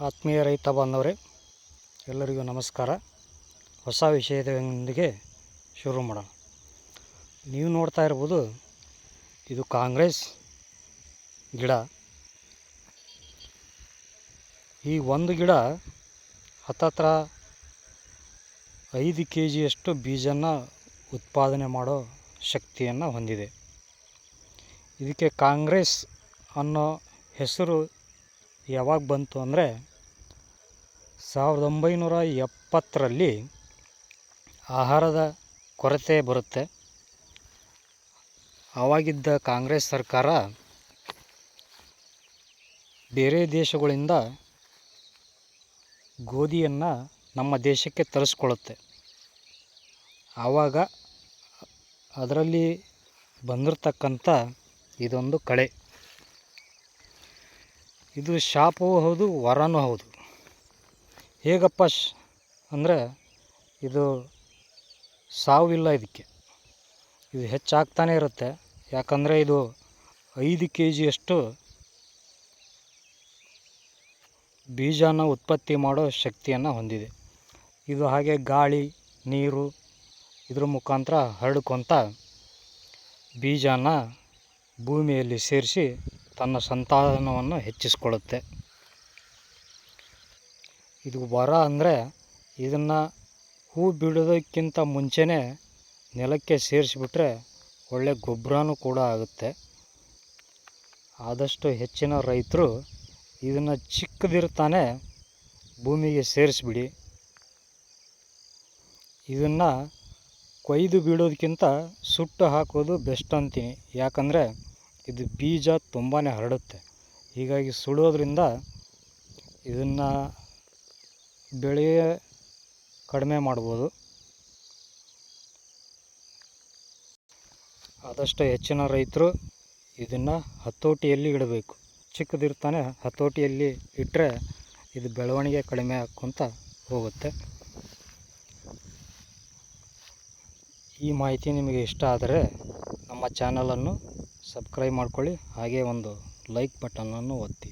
ಆತ್ಮೀಯ ರೈತ ಬಾಂಧವರೇ, ಎಲ್ಲರಿಗೂ ನಮಸ್ಕಾರ. ಹೊಸ ವಿಷಯದೊಂದಿಗೆ ಶುರು ಮಾಡೋಣ. ನೀವು ನೋಡ್ತಾ ಇರ್ಬೋದು, ಇದು ಕಾಂಗ್ರೆಸ್ ಗಿಡ. ಈ ಒಂದು ಗಿಡ ಹತ್ತತ್ರ ಐದು ಕೆ ಜಿಯಷ್ಟು ಬೀಜನ ಉತ್ಪಾದನೆ ಮಾಡೋ ಶಕ್ತಿಯನ್ನು ಹೊಂದಿದೆ. ಇದಕ್ಕೆ ಕಾಂಗ್ರೆಸ್ ಅನ್ನೋ ಹೆಸರು ಯಾವಾಗ ಬಂತು ಅಂದರೆ ಸಾವಿರದ ಒಂಬೈನೂರ ಎಪ್ಪತ್ತರಲ್ಲಿ ಆಹಾರದ ಕೊರತೆ ಬರುತ್ತೆ. ಆವಾಗಿದ್ದ ಕಾಂಗ್ರೆಸ್ ಸರ್ಕಾರ ಬೇರೆ ದೇಶಗಳಿಂದ ಗೋಧಿಯನ್ನು ನಮ್ಮ ದೇಶಕ್ಕೆ ತರಿಸ್ಕೊಳ್ಳುತ್ತೆ. ಆವಾಗ ಅದರಲ್ಲಿ ಬಂದಿರತಕ್ಕಂಥ ಇದೊಂದು ಕಳೆ. ಇದು ಶಾಪವೂ ಹೌದು, ವರನೂ ಹೌದು. ಹೇಗಪ್ಪ ಶ್ ಅಂದರೆ ಇದು ಸಾವಿಲ್ಲ ಇದಕ್ಕೆ. ಇದು ಹೆಚ್ಚಾಗ್ತಾನೇ ಇರುತ್ತೆ. ಯಾಕಂದರೆ ಇದು ಐದು ಕೆ ಜಿಯಷ್ಟು ಬೀಜನ ಉತ್ಪತ್ತಿ ಮಾಡೋ ಶಕ್ತಿಯನ್ನು ಹೊಂದಿದೆ. ಇದು ಹಾಗೆ ಗಾಳಿ, ನೀರು ಇದ್ರ ಮುಖಾಂತರ ಹರಡ್ಕೊತ ಬೀಜನ ಭೂಮಿಯಲ್ಲಿ ಸೇರಿಸಿ ತನ್ನ ಸಂತಾನವನ್ನು ಹೆಚ್ಚಿಸ್ಕೊಳ್ಳುತ್ತೆ. ಇದು ವರ ಅಂದರೆ ಇದನ್ನು ಹೂ ಬಿಡೋದಕ್ಕಿಂತ ಮುಂಚೆನೇ ನೆಲಕ್ಕೆ ಸೇರಿಸಿಬಿಟ್ರೆ ಒಳ್ಳೆ ಗೊಬ್ಬರನೂ ಕೂಡ ಆಗುತ್ತೆ. ಆದಷ್ಟು ಹೆಚ್ಚಿನ ರೈತರು ಇದನ್ನು ಚಿಕ್ಕದಿರ್ತಾನೆ ಭೂಮಿಗೆ ಸೇರಿಸ್ಬಿಡಿ. ಇದನ್ನು ಕೊಯ್ದು ಬಿಡೋದಕ್ಕಿಂತ ಸುಟ್ಟು ಹಾಕೋದು ಬೆಸ್ಟ್ ಅಂತೀನಿ. ಯಾಕಂದರೆ ಇದು ಬೀಜ ತುಂಬಾ ಹರಡುತ್ತೆ. ಹೀಗಾಗಿ ಸುಡೋದ್ರಿಂದ ಇದನ್ನು ಬೆಳೆ ಕಡಿಮೆ ಮಾಡ್ಬೋದು. ಆದಷ್ಟು ಹೆಚ್ಚಿನ ರೈತರು ಇದನ್ನು ಹತೋಟಿಯಲ್ಲಿ ಇಡಬೇಕು. ಚಿಕ್ಕದಿರ್ತಾನೆ ಹತೋಟಿಯಲ್ಲಿ ಇಟ್ಟರೆ ಇದು ಬೆಳವಣಿಗೆ ಕಡಿಮೆ ಆಕ್ಕೊಂತ ಹೋಗುತ್ತೆ. ಈ ಮಾಹಿತಿ ನಿಮಗೆ ಇಷ್ಟ ಆದರೆ ನಮ್ಮ ಚಾನಲನ್ನು ಸಬ್ಸ್ಕ್ರೈಬ್ ಮಾಡ್ಕೊಳ್ಳಿ ಹಾಗೆ ಒಂದು ಲೈಕ್ ಬಟನನ್ನು ಒತ್ತಿ.